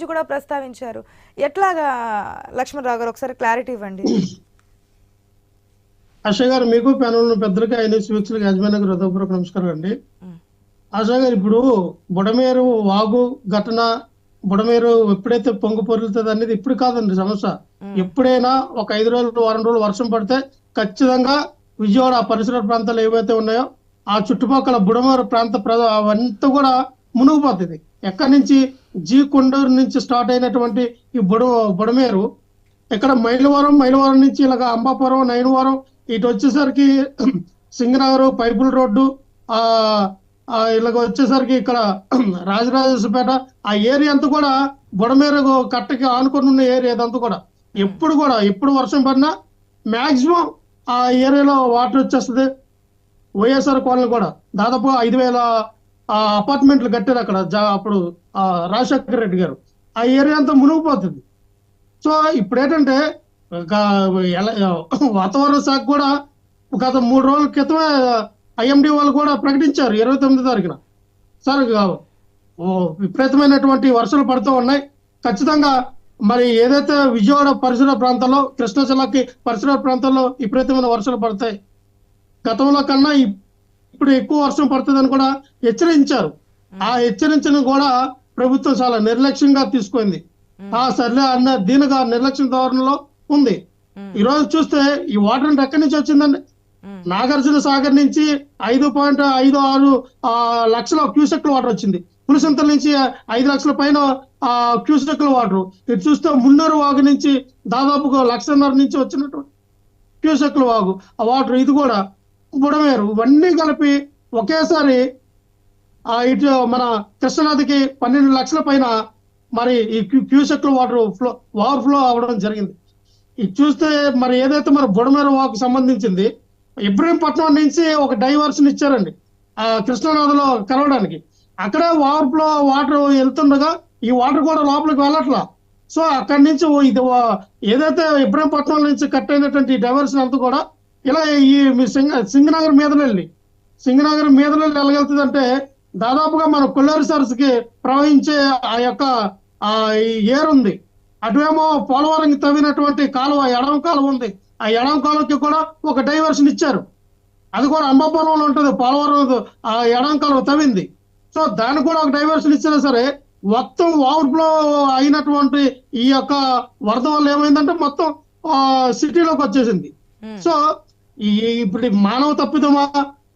గురించి కూడా ప్రస్తావించారు. ఎట్లాగా లక్ష్మణరావు గారు? ఒకసారి క్లారిటీ ఇవ్వండి. ఆశా గారు మీకు ప్యానల్ పెద్దలకి ఐదు వీక్షలకు యజమానికి హృదయపూర్వక నమస్కారం అండి. ఆశా గారు ఇప్పుడు బుడమేరు వాగు ఘటన బుడమేరు ఎప్పుడైతే పొంగు పొరులుతుంది అనేది ఇప్పుడు కాదండి సమస్య. ఎప్పుడైనా ఒక ఐదు రోజులు వారం రోజులు వర్షం పడితే ఖచ్చితంగా విజయవాడ పరిసర ప్రాంతాలు ఏవైతే ఉన్నాయో ఆ చుట్టుపక్కల బుడమేరు ప్రాంత ప్ర అవంతా కూడా మునుగుపోతుంది. ఎక్కడి నుంచి? జీ కొండూరు నుంచి స్టార్ట్ అయినటువంటి ఈ బుడ బుడమేరు. ఇక్కడ మైలవరం మైలవరం నుంచి ఇలాగ అంబాపురం నయనవరం ఇటు వచ్చేసరికి సింగనగర్ పైపుల్ రోడ్డు ఆ ఇలాగ వచ్చేసరికి ఇక్కడ రాజరాజేశ్వరపేట ఆ ఏరియా అంతా కూడా బుడమేరకు కట్టకి ఆనుకొని ఉన్న ఏరియా అదంతా కూడా. ఎప్పుడు కూడా ఎప్పుడు వర్షం పడినా మాక్సిమం ఆ ఏరియాలో వాటర్ వచ్చేస్తుంది. వైఎస్ఆర్ కాలనీ కూడా దాదాపు ఐదు వేల ఆ అపార్ట్మెంట్లు కట్టారు అక్కడ జా- అప్పుడు ఆ, రాజశేఖర రెడ్డి గారు. ఆ ఏరియా అంతా మునిగిపోతుంది. సో ఇప్పుడు ఏంటంటే వాతావరణ శాఖ కూడా గత మూడు రోజుల క్రితమే ఐఎండి వాళ్ళు కూడా ప్రకటించారు ఇరవై తొమ్మిది తారీఖున. సార్ ఓ విపరీతమైనటువంటి వర్షాలు పడుతూ ఉన్నాయి. ఖచ్చితంగా మరి ఏదైతే విజయవాడ పరిసర ప్రాంతాల్లో కృష్ణా జిల్లాకి పరిసర ప్రాంతాల్లో విపరీతమైన వర్షాలు పడతాయి. గతంలో కన్నా ఇప్పుడు ఎక్కువ వర్షం పడుతుందని కూడా హెచ్చరించారు. ఆ హెచ్చరించిన కూడా ప్రభుత్వం చాలా నిర్లక్ష్యంగా తీసుకుంది. ఆ సర్లే అన్న దీనిగా నిర్లక్ష్యం ధోరణిలో ఉంది. ఈ రోజు చూస్తే ఈ వాటర్ అంటే ఎక్కడి నుంచి వచ్చిందండి? నాగార్జున సాగర్ నుంచి ఐదు పాయింట్ ఐదు ఆరు ఆ, లక్షల క్యూసెక్ల వాటర్ వచ్చింది. పులిసింతల నుంచి ఐదు లక్షల పైన ఆ క్యూసెక్ల వాటర్. ఇటు చూస్తే మున్నూరు వాగు నుంచి దాదాపుగా లక్షన్నర నుంచి వచ్చినట్టు క్యూసెక్ల వాగు. ఆ వాటర్ ఇది కూడా బుడమేరు ఇవన్నీ కలిపి ఒకేసారి ఆ ఇటు మన కృష్ణనదికి పన్నెండు లక్షల పైన మరి ఈ క్యూ- క్యూసెక్ల వాటర్ ఫ్లో ఓవర్ ఫ్లో అవ్వడం జరిగింది. ఇది చూస్తే మరి ఏదైతే మన బుడమేర వాకు సంబంధించింది ఇబ్రహీంపట్నం నుంచి ఒక డైవర్షన్ ఇచ్చారండి. ఆ కృష్ణానదిలో కలవడానికి. అక్కడే ఓవర్ ఫ్లో వాటర్ వెళ్తుండగా ఈ వాటర్ కూడా లోపలికి వెళ్ళట్లా. సో అక్కడి నుంచి ఇది ఏదైతే ఇబ్రహీంపట్నం నుంచి కట్ అయినటువంటి డైవర్షన్ అంతా కూడా ఇలా ఈ సింగ సింగనగర్ మీద వెళ్ళి సింగనగర్ మీద వెళ్ళగలుగుతుంది అంటే దాదాపుగా మన కొల్లేరు సరస్సు కి ప్రవహించే ఆ యొక్క ఆ ఈ ఏర్ ఉంది. అటువేమో పోలవరం తవ్వినటువంటి కాలువ ఎడమ కాలువ ఉంది. ఆ ఎడమ కాలువకి కూడా ఒక డైవర్షన్ ఇచ్చారు. అది కూడా అంబాపురంలో ఉంటుంది. పోలవరం ఆ ఎడమ కాలువ తవ్వింది. సో దానికి కూడా ఒక డైవర్షన్ ఇచ్చినా సరే మొత్తం ఓవర్ఫ్లో అయినటువంటి ఈ యొక్క వరద వల్ల ఏమైందంటే మొత్తం సిటీలోకి వచ్చేసింది. సో ఇప్పుడు మానవ తప్పిదమా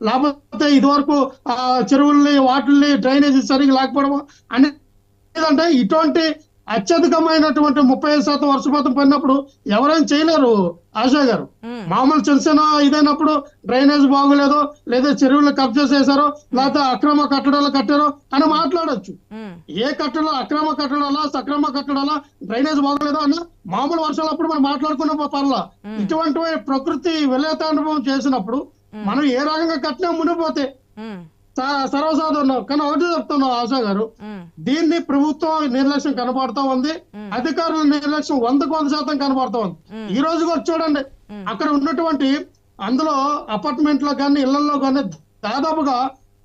లేకపోతే ఇదివరకు ఆ చెరువుల్ని వాటిల్ని డ్రైనేజ్ సరిగ్గా లేకపోవడమా అనేది ఇటువంటి అత్యధికమైనటువంటి ముప్పై ఐదు శాతం వర్షపాతం పడినప్పుడు ఎవరైనా చేయలేరు ఆశా గారు. మామూలు చిన్న ఇదైనప్పుడు డ్రైనేజ్ బాగోలేదో లేదా చెరువులు కబ్జా చేశారో లేకపోతే అక్రమ కట్టడాలు కట్టారో అని మాట్లాడొచ్చు. ఏ కట్టడం అక్రమ కట్టడాలా సక్రమ కట్టడాలా డ్రైనేజ్ బాగోలేదా అన్న మామూలు వర్షాలు అప్పుడు మనం మాట్లాడుకున్న పర్లా. ఇటువంటి ప్రకృతి విలయతాండవం చేసినప్పుడు మనం ఏ రకంగా కట్టినా స- సర్వసాధారణం. కానీ ఒకటి చెప్తున్నాం ఆశా గారు. దీన్ని ప్రభుత్వం నిర్లక్ష్యం కనబడతా ఉంది. అధికారుల నిర్లక్ష్యం వందకు వంద శాతం కనబడతా ఉంది. ఈ రోజు కూడా చూడండి. అక్కడ ఉన్నటువంటి అందులో అపార్ట్మెంట్లో కానీ ఇళ్ళలో కానీ దాదాపుగా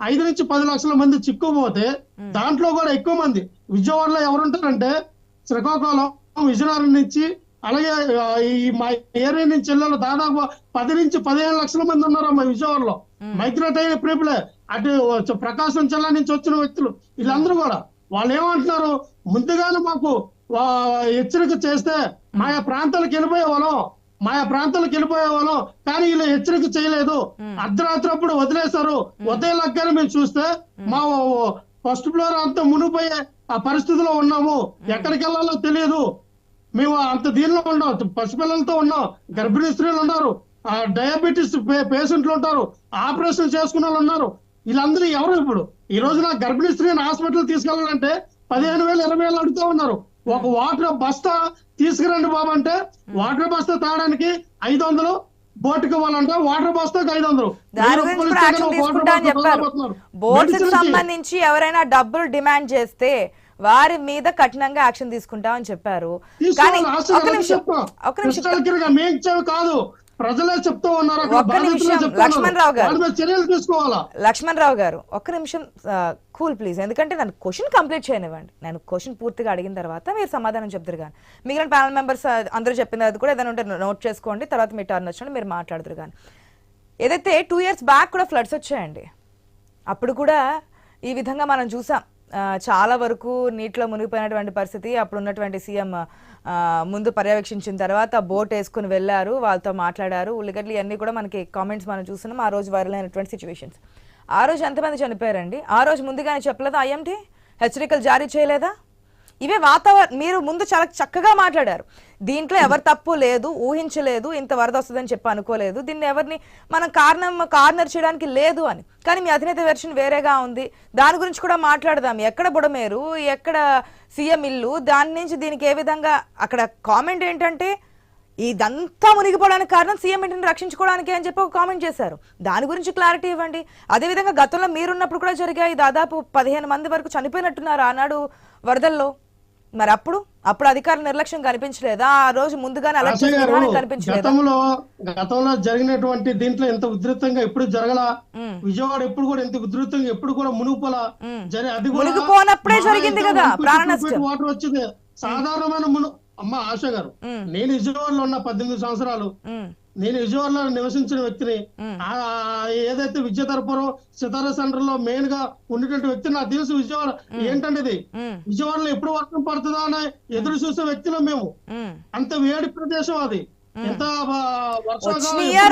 ఐదు నుంచి పది లక్షల మంది చిక్కుపోతే దాంట్లో కూడా ఎక్కువ మంది. విజయవాడలో ఎవరుంటారంటే శ్రీకాకుళం విజయనగరం నుంచి అలాగే ఈ మా ఏరియా నుంచి ఇళ్ళలో దాదాపు పది నుంచి పదిహేను లక్షల మంది ఉన్నారు మా విజయవాడలో మైగ్రేట్ అయిన పీపులే. అటు ప్రకాశం జిల్లా నుంచి వచ్చిన వ్యక్తులు వీళ్ళందరూ కూడా వాళ్ళు ఏమంటున్నారు? ముందుగానే మాకు హెచ్చరిక చేస్తే మాయా ప్రాంతాలకు వెళ్ళిపోయే వాళ్ళం. మాయా ప్రాంతాలకు వెళ్ళిపోయే వాళ్ళం. కానీ వీళ్ళు హెచ్చరిక చేయలేదు. అర్ధరాత్రి అప్పుడు వదిలేశారు. వదిలేలాగానే మేము చూస్తే మా ఫస్ట్ ఫ్లోర్ అంతా మునిగిపోయే ఆ పరిస్థితిలో ఉన్నాము. ఎక్కడికి వెళ్ళాలో తెలియదు. మేము అంత దీనిలో ఉన్నాం. పసిపిల్లలతో ఉన్నాం. గర్భిణీ స్త్రీలు ఉన్నారు. ఆ డయాబెటీస్ పేషెంట్లు ఉంటారు. ఆపరేషన్ చేసుకున్న వాళ్ళు ఉన్నారు. వీళ్ళందరూ ఎవరు ఇప్పుడు? ఈ రోజున గర్భిణీ స్త్రీని హాస్పిటల్ తీసుకెళ్ళాలంటే పదిహేను వేలు ఇరవై వేలు అడుగుతూ ఉన్నారు. ఒక వాటర్ బస్తా తీసుకురండి బాబు అంటే వాటర్ బస్తా తాగడానికి ఐదు వందలు బోటుకి ఇవ్వాలంటే వాటర్ బస్తాకి ఐదు వందలు. మెడిసిన్కి సంబంధించి ఎవరైనా డబ్బులు డిమాండ్ చేస్తే వారి మీద కఠినంగా యాక్షన్ తీసుకుంటామని చెప్పారు. కానీ ఒక నిమిషం. ఒక నిమిషం. కాదు. ప్రజలే చెప్తూ ఉన్నారు. లక్ష్మణరావు గారు. చర్యలు తీసుకోవాలా? లక్ష్మణ్ రావు గారు ఒక్క నిమిషం కూల్ ప్లీజ్. ఎందుకంటే నన్ను క్వశ్చన్ కంప్లీట్ చేయనివ్వండి. నేను క్వశ్చన్ పూర్తిగా అడిగిన తర్వాత మీరు సమాధానం చెప్తారు కానీ. మిగిలిన ప్యానల్ మెంబర్స్ అందరూ చెప్పిన తర్వాత కూడా ఏదైనా ఉంటే నోట్ చేసుకోండి. తర్వాత మీ టర్న్ వచ్చినప్పుడు మీరు మాట్లాడుతారు కానీ. ఏదైతే టూ ఇయర్స్ బ్యాక్ కూడా ఫ్లడ్స్ వచ్చాయండి అప్పుడు కూడా ఈ విధంగా మనం చూసాం. చాలా వరకు నీటిలో మునిగిపోయినటువంటి పరిస్థితి. అప్పుడు ఉన్నటువంటి సీఎం ముందు పర్యవేక్షించిన తర్వాత బోట్ వేసుకుని వెళ్ళారు. వాళ్ళతో మాట్లాడారు. ఉల్లిగడ్డలు ఇవన్నీ కూడా మనకి కామెంట్స్ మనం చూస్తున్నాం. ఆ రోజు వైరల్ అయినటువంటి సిచ్యువేషన్స్ ఆ రోజు ఎంతమంది చనిపోయారండి? ఆ రోజు ముందుగానే చెప్పలేదా ఐఎంటీ? హెచ్చరికలు జారీ చేయలేదా? ఇవే వాతావరణం మీరు ముందు చాలా చక్కగా మాట్లాడారు. దీంట్లో ఎవరు తప్పు లేదు ఊహించలేదు ఇంత వరద వస్తుందని చెప్పి అనుకోలేదు. దీన్ని ఎవరిని మనం కారణం కార్నర్ చేయడానికి లేదు అని. కానీ మీ అధినేత వెర్షన్ వేరేగా ఉంది. దాని గురించి కూడా మాట్లాడదాం. ఎక్కడ బుడమేరు ఎక్కడ సీఎం ఇల్లు దాని నుంచి దీనికి ఏ విధంగా అక్కడ కామెంట్ ఏంటంటే ఇదంతా మునిగిపోవడానికి కారణం సీఎం ఇంటిని రక్షించుకోవడానికి అని చెప్పి ఒక కామెంట్ చేశారు. దాని గురించి క్లారిటీ ఇవ్వండి. అదేవిధంగా గతంలో మీరున్నప్పుడు కూడా జరిగాయి. దాదాపు పదిహేను మంది వరకు చనిపోయినట్టున్నారు ఆనాడు వరదల్లో. మరి అప్పుడు అప్పుడు అధికారుల నిర్లక్ష్యం కనిపించలేదా ఆ రోజు ముందుగానే గతంలో గతంలో జరిగినటువంటి దీంట్లో ఎంత ఉధృతంగా ఎప్పుడు జరగల. విజయవాడ ఎప్పుడు కూడా ఎంత ఉధృతంగా ఎప్పుడు కూడా మునుగుపోలా. జరి అది మునిగిపోనప్పుడే జరిగింది కదా, 150 ప్రాణ feet నష్టం. వాటర్ వచ్చింది సాధారణమైన మును అమ్మ ఆశ గారు. నేను విజయవాడలో ఉన్న పద్దెనిమిది సంవత్సరాలు నేను విజయవాడలో నివసించిన వ్యక్తిని. ఏదైతే విద్యాధరపురం సితారా సెంటర్లో మెయిన్గా ఉన్నటువంటి వ్యక్తి నాకు తెలుసు విజయవాడ. ఏంటంటే ఇది? విజయవాడలో ఎప్పుడు వర్షం పడుతుందా అని ఎదురు చూసే వ్యక్తులం మేము. అంత వేడి ప్రదేశం అది.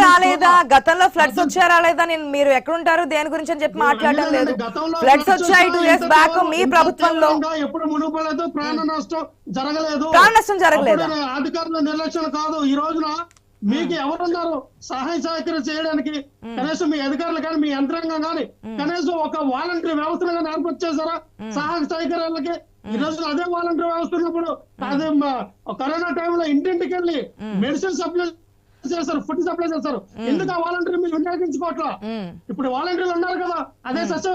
రాలేదా. గతంలో ఫ్లడ్స్ వచ్చా రాలేదా? నేను మీరు ఎక్కడుంటారు? దేని గురించి అని చెప్పి మాట్లాడడం లేదు గతంలో ఫ్లడ్స్ వచ్చాయి టూ ఇయర్స్ బ్యాక్ మీ ప్రభుత్వంలో. ఎప్పుడు మునుగలేదు ప్రాణ నష్టం జరగలేదు. ప్రాణ నష్టం జరగలేదా? అధికారుల నిర్లక్ష్యం కాదు. ఈ రోజున మీకు ఎవరున్నారు? సహాయ సహకారం చేయడానికి కనీసం మీ అధికారులు కానీ మీ యంత్రాంగం కానీ కనీసం ఒక వాలంటరీ వ్యవస్థను కానీ ఏర్పాటు చేశారా? సహాయ సహకారాలకి? ఈ రోజు అదే వాలంటరీ వ్యవస్థ ఉన్నప్పుడు అదే కరోనా టైంలో ఇంటింటికి వెళ్ళి మెడిసిన్ సప్లై చేస్తారు ఫుడ్ సప్లై చేస్తారు ఎందుకు ఆ వాలంటరీ మీరు వినియోగించుకోవట్లా. ఇప్పుడు వాలంటీర్లు ఉన్నారు కదా అదే సస్య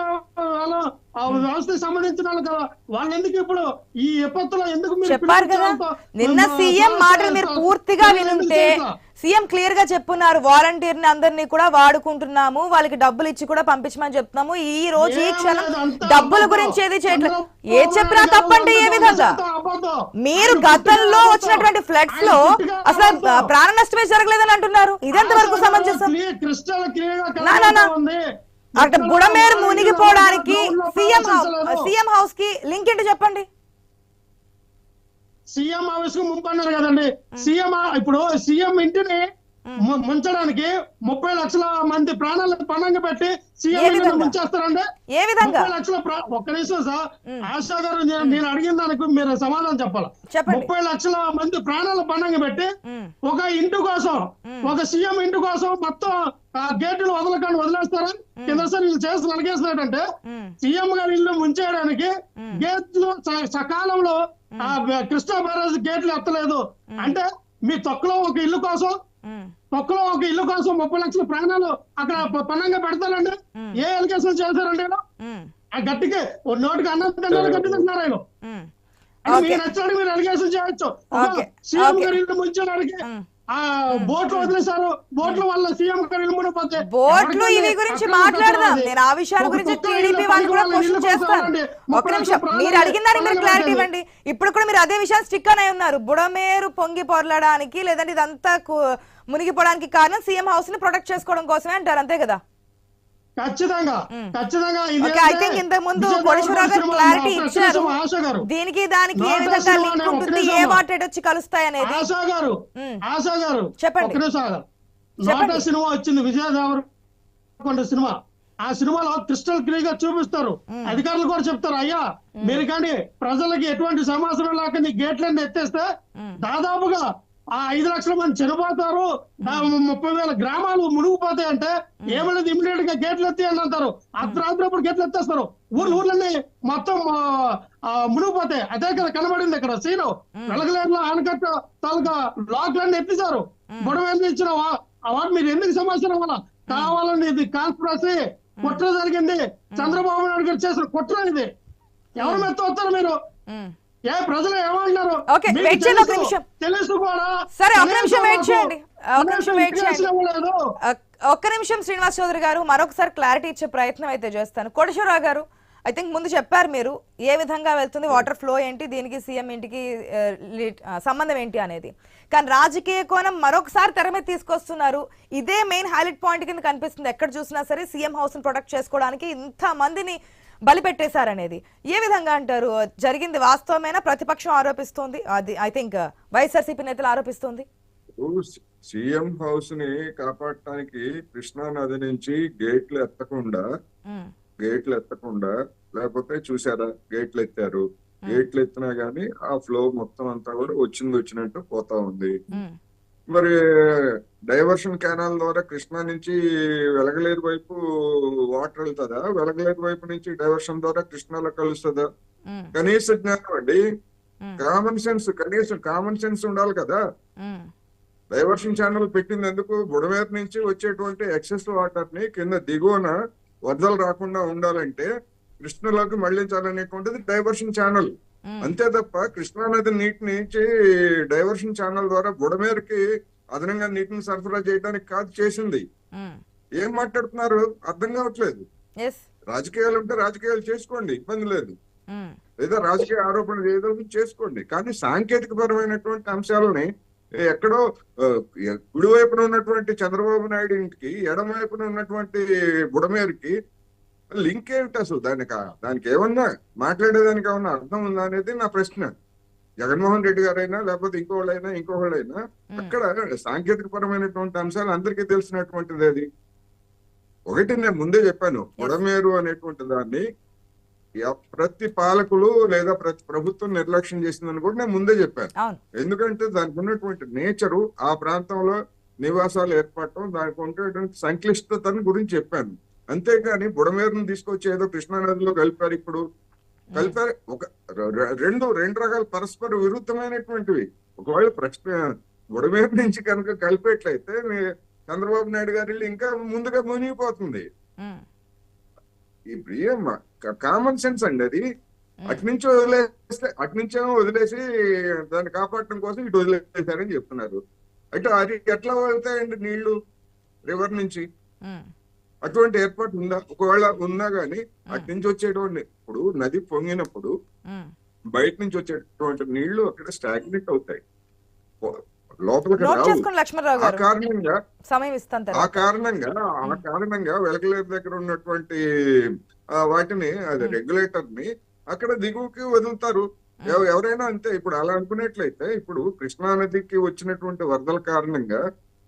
వ్యవస్థకి సంబంధించిన వాళ్ళు కదా. వాళ్ళు ఎందుకు ఇప్పుడు ఈ విపత్తులో ఎందుకు చెప్పారు కదా? నిన్న సీఎం మాటలు మీరు పూర్తిగా వినుంటే సీఎం క్లియర్గా చెప్పున్నారు వాలంటీర్ని అందరినీ కూడా వాడుకుంటున్నాము వాళ్ళకి డబ్బులు ఇచ్చి కూడా పంపించమని చెప్తున్నాము. ఈ రోజు ఈ క్షణం డబ్బుల. గురించి ఏది చేయట్లేదు ఏ చెప్పినా తప్పంటే ఏ విధంగా. మీరు గతంలో వచ్చినటువంటి. ఫ్లడ్స్లో అసలు. ప్రాణ నష్టమే జరగలేదని అంటున్నారు. ఇదెంత వరకు సమంజసం. అక్కడ బుడమేరు వాలంటీర్లు మునిగిపోవడానికి సీఎం హౌస్. సీఎం హౌస్కి లింక్ ఏంటి చెప్పండి? సీఎం ఆఫీస్కు ముంపు అన్నారు కదండి. సీఎం ఇప్పుడు సీఎం ఇంటిని ముంచడానికి ముప్పై లక్షల మంది ప్రాణాలను పణంగా పెట్టి సీఎం? ముంచేస్తారండి? ఏ విధంగా? ముప్పై లక్షల ఒక్క నిమిషం సార్. ఆశా గారు నేను అడిగిన దానికి మీరు సమాధానం చెప్పాలి. ముప్పై లక్షల మంది ప్రాణాలు పణంగా పెట్టి ఒక ఇంటి కోసం ఒక సీఎం ఇంటి కోసం మొత్తం ఆ గేట్లు వదలకుండా వదిలేస్తారా? కింద సార్ వీళ్ళు చేసి నలిగేస్తున్నాడంటే సీఎం గారి ఇల్లు ముంచేయడానికి గేట్లు సకాలంలో కృష్ణా బ్యారేజ్ గేట్లు ఎత్తలేదు. అంటే మీ తొక్కలో ఒక ఇల్లు కోసం. తొక్కలో ఒక ఇల్లు కోసం ముప్పై లక్షల ప్రాణాలు అక్కడ ప- పణంగా పెడతారండి ఏ ఎలిగేషన్ చేశారండి ఆయన? ఉమ్, ఆ గట్టికి ఓ నోటికి అన్నం గట్టి తింటున్నారు ఆయన. మీరు చేయొచ్చు. సీఎం. గారి బోట్లు వదిలేశారు. బోట్ల వల్ల సీఎం గారి ఇల్లు మునిగిపోతే బోట్లు ఎవరికండి? ఇవి గురించి మాట్లాడదాం. నేను ఆ విషయాల ఒక గురించి టీడీపీ వాళ్ళు కూడా క్వశ్చన్ ఒక్క ముప్పై నిమిషం. మీరు అడిగిన దానికి మీరు క్లారిటీ. ఇవ్వండి. ఇప్పుడు కూడా మీరు అదే విషయాన్ని స్టిక్ అనే ఉన్నారు. బుడమేరు పొంగి పొరలడానికి లేదంటే ఇదంతా మునిగిపోవడానికి కారణం సీఎం హౌస్ని ప్రొటెక్ట్ చేసుకోవడం కోసమే అంటారు. అంతే కదా? ఖచ్చితంగా. ఖచ్చితంగా ఐ థింక్ ఇంతకు ముందు క్లారిటీ ఇచ్చారు. దీనికి దానికి ఏ విధంగా లింక్ ఉంటుంది? వచ్చి కలుస్తాయి అనేది? ఆశా గారు. ఆశా గారు చెప్పండి. నోటా సినిమా వచ్చింది సినిమా. ఆ సినిమాలో క్రిస్టల్ క్లియర్గా చూపిస్తారు అధికారులు కూడా చెప్తారు అయ్యా మీరు కానీ ప్రజలకి ఎటువంటి సమాచారం లేకుండా గేట్లన్నీ ఎత్తేస్తే దాదాపుగా ఆ ఐదు లక్షల మంది చనిపోతారు. ముప్పై వేల గ్రామాలు మునిగిపోతాయి అంటే ఏమనేది ఇమీడియట్గా గేట్లు ఎత్తేయండి అంటారు. అర్ధరాత్రి అప్పుడు గేట్లు ఎత్తేస్తారు. ఊర్లు ఊర్లన్నీ మొత్తం మునిగిపోతాయి. అదే కదా కనబడింది ఇక్కడ సీను. వెలగలేరులో ఆనకట్ట తాలూకా లాక్లన్నీ ఎత్తిసారు గొడవ ఎందుకు ఇచ్చిన వాటి మీరు ఎందుకు సమాచారం వల్ల కావాలని ఇది కాన్స్పిరసీ కుట్ర జరిగింది. చంద్రబాబు నాయుడు గారు చేసిన కుట్ర ఇది. ఎవరి మీద వస్తారు మీరు? ప్రజలు ఏమంటున్నారు? ఓకే, మీకు wait చేయండి ఒక తెలుసు, నిమిషం. తెలుసు కూడా. సరే ఒక కనీసం నిమిషం వెయిట్ మాకు చేయండి. ఒక నిమిషం వెయిట్ ఇంటికి చేయండి. ఇవ్వలేదు. అ- ఒక్క నిమిషం శ్రీనివాస్ చౌదరి గారు మరొకసారి క్లారిటీ ఇచ్చే ప్రయత్నం అయితే చేస్తాను. కోటేశ్వరరావు గారు ఐ థింక్ ముందు చెప్పారు మీరు ఏ విధంగా వెళ్తుంది వాటర్ ఫ్లో ఏంటి దీనికి సీఎం ఇంటికి సంబంధం ఏంటి అనేది. కానీ రాజకీయ కోణం మరొకసారి తెర మీద తీసుకొస్తున్నారు. ఇదే మెయిన్ హైలైట్ పాయింట్ కింద కనిపిస్తుంది. ఎక్కడ చూసినా సరే సీఎం హౌస్ని ప్రొటెక్ట్ చేసుకోవడానికి ఇంత మందిని బలి పెట్టేశారనేది ఏ విధంగా అంటారు? జరిగింది వాస్తవమేనా? ప్రతిపక్షం ఆరోపిస్తోంది? అది ఐ థింక్ వైఎస్ఆర్సీపీ నేతలు ఆరోపిస్తోంది. సీఎం హౌస్ని కాపాడటానికి కృష్ణా నది నుంచి గేట్లు ఎత్తకుండా గేట్లు ఎత్తకుండా లేకపోతే చూసారా గేట్లు ఎత్తారు. గేట్లు ఎత్తినా గానీ ఆ ఫ్లో మొత్తం అంతా కూడా వచ్చింది వచ్చినట్టు పోతా ఉంది. మరి డైవర్షన్ కెనాల్ ద్వారా కృష్ణా నుంచి వెలగలేరు వైపు వాటర్ వెళ్తుందా? వెలగలేరు వైపు నుంచి డైవర్షన్ ద్వారా కృష్ణాలో కలుస్తుందా? కనీస జ్ఞానం అండి. కామన్ సెన్స్ కనీసం కామన్ సెన్స్ ఉండాలి కదా. డైవర్షన్ ఛానల్ పెట్టినందుకు బుడమేర నుంచి వచ్చేటువంటి ఎక్సెస్ వాటర్ని కింద దిగువన వరదలు రాకుండా ఉండాలంటే కృష్ణలోకి మళ్ళించాలనేటువంటిది డైవర్షన్ ఛానల్. అంతే తప్ప కృష్ణా నది నీటి నుంచి డైవర్షన్ ఛానల్ ద్వారా బుడమేరకి అదనంగా నీటిని సరఫరా చేయడానికి కాదు చేసింది. ఏం మాట్లాడుతున్నారు? అర్థం కావట్లేదు. రాజకీయాలు ఉంటే రాజకీయాలు చేసుకోండి ఇబ్బంది లేదు. లేదా రాజకీయ ఆరోపణలు ఏదో చేసుకోండి. కానీ సాంకేతిక పరమైనటువంటి అంశాలని ఎక్కడో ఆ, కుడి వైపున ఉన్నటువంటి చంద్రబాబు నాయుడు ఇంటికి ఎడమ వైపున ఉన్నటువంటి బుడమేరుకి లింక్ ఏమిటి అసలు? దానికి దానికి ఏమన్నా మాట్లాడేదానికి ఏమన్నా అర్థం ఉందా అనేది నా ప్రశ్న. జగన్మోహన్ రెడ్డి గారైనా లేకపోతే ఇంకోళ్ళైనా ఇంకోళ్ళైనా అక్కడ సాంకేతిక పరమైనటువంటి అంశాలు అందరికీ తెలిసినటువంటిది అది. ఒకటి నేను ముందే చెప్పాను బుడమేరు అనేటువంటి దాన్ని ప్రతి పాలకులు లేదా ప్రతి ప్రభుత్వం నిర్లక్ష్యం చేసిందని కూడా నేను ముందే చెప్పాను. ఎందుకంటే దానికి ఉన్నటువంటి నేచరు ఆ ప్రాంతంలో నివాసాలు ఏర్పడటం దానికి ఉండేటువంటి సంక్లిష్టతను గురించి చెప్పాను. అంతేగాని బుడమేరును తీసుకొచ్చి ఏదో కృష్ణా నదిలో కలిపారు ఇప్పుడు కలిపారు. ఒక రెండు రెండు రకాల పరస్పర విరుద్ధమైనటువంటివి. ఒకవేళ ప్రశ్న బుడమేరు నుంచి కనుక కలిపేట్లయితే మీ చంద్రబాబు నాయుడు గారి ఇంకా ముందుగా మునిగిపోతుంది. ఈ ప్రియం కామన్ సెన్స్ అండి అది. అటు నుంచి వదిలేస్తే అటు నుంచేమో వదిలేసి దాన్ని కాపాడటం కోసం ఇటు వదిలేసారని చెప్తున్నారు. అటు అది ఎట్లా వెళ్తాయండి నీళ్ళు? రివర్ నుంచి? అటువంటి ఏర్పాటు ఉందా? ఒకవేళ ఉన్నా గానీ అటు నుంచి వచ్చేటువంటి ఇప్పుడు నది పొంగినప్పుడు. బయట నుంచి వచ్చేటువంటి నీళ్ళు అక్కడ స్టాగ్నెట్ అవుతాయి. లోపలికి రావు. ఆ కారణంగా సమయం ఇస్తాను ఆ కారణంగా ఆ కారణంగా వెలకలేరు దగ్గర ఉన్నటువంటి వాటిని అది రెగ్యులేటర్ని అక్కడ దిగువకి వదులుతారు. ఎవ- ఎవరైనా అంతే. ఇప్పుడు అలా అనుకునేట్లయితే ఇప్పుడు కృష్ణా నదికి వచ్చినటువంటి వరదల కారణంగా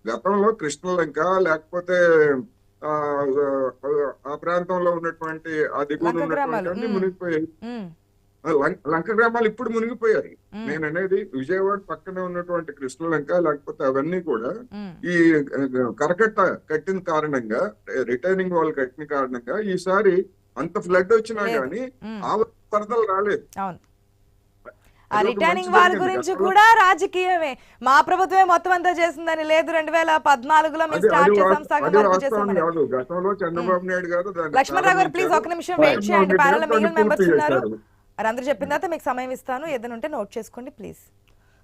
గతంలో కృష్ణలంక లేకపోతే ఆ ప్రాంతంలో ఉన్నటువంటి ఆ దిగువన లంక ఉన్నటువంటి. మునిగిపోయాయి. లంక గ్రామాలు ఇప్పుడు మునిగిపోయాయి. నేను అనేది విజయవాడ పక్కనే ఉన్నటువంటి కృష్ణలంక లేకపోతే అవన్నీ కూడా ఈ కరకట్ట కట్టిన కారణంగా రిటైనింగ్ వాల్ కట్టిన కారణంగా ఈసారి అంత ఫ్లడ్ వచ్చినా. గానీ. ఆ వరదలు రాలేదు. ఆ రిటర్నింగ్ జరిగింది. గురించి కూడా రాజకీయమే. మా ప్రభుత్వమే మొత్తం అంతా చేసిందని లేదు రెండు వేల పద్నాలుగులో మేము స్టార్ట్ చేసాం సగం వరకు గతంలో చంద్రబాబు నాయుడు గారు ప్లీజ్. ఒక నిమిషం వెయిట్ చేయండి. ప్యానల్ మిగిలిన మెంబర్స్ ఉన్నారు. వారు అందరూ చెప్పిన తర్వాత మీకు సమయం ఇస్తాను. ఏదైనా ఉంటే నోట్ చేసుకోండి ప్లీజ్